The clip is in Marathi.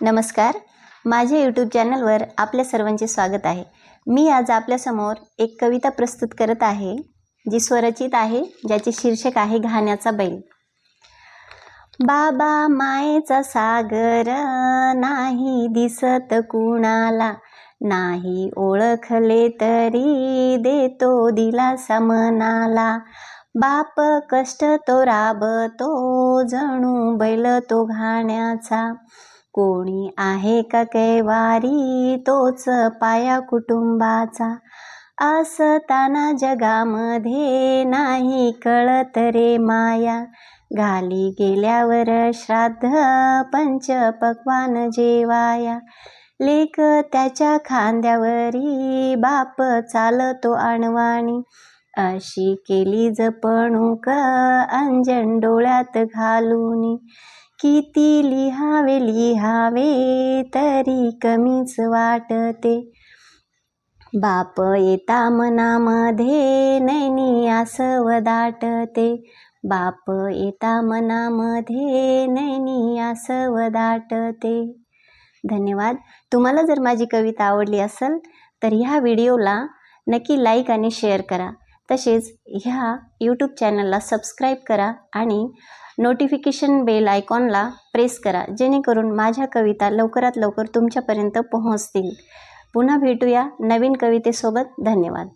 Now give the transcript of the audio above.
नमस्कार. माझ्या यूट्यूब चॅनलवर आपल्या सर्वांचे स्वागत आहे. मी आज आपल्यासमोर एक कविता प्रस्तुत करत आहे जी स्वरचित आहे ज्याचे शीर्षक आहे घाण्याचा बैल. बाबा मायेचा सागर नाही दिसत कुणाला नाही ओळखले तरी देतो दिलासा मनाला. बाप कष्ट तो राबतो जणू बैल तो घाण्याचा. कोणी आहे का कैवारी? तोच पाया कुटुंबाचा. असताना जगामध्ये नाही कळत रे माया. घाली गेल्यावर श्राद्ध पंच पक्वान जेवाया. लेक त्याच्या खांद्यावरी बाप चालतो अणवाणी अशी केली जपणूक अंजन डोळ्यात घालून. किती लिहावे लिहावे तरी कमीच वाटते. बाप येता मनामध्ये नैनी आसव दाटते. बाप येता मनामध्ये नैनी आसव दाटते. धन्यवाद. तुम्हाला जर माझी कविता आवडली असेल तर ह्या व्हिडिओला नक्की लाईक आणि शेअर करा. तसेच ह्या यूट्यूब चॅनलला सबस्क्राईब करा आणि नोटिफिकेशन बेल आयकॉनला प्रेस करा जेणेकरून माझ्या कविता लवकरात लवकर तुमच्यापर्यंत पोहोचतील. पुन्हा भेटूया नवीन कवितेसोबत. धन्यवाद.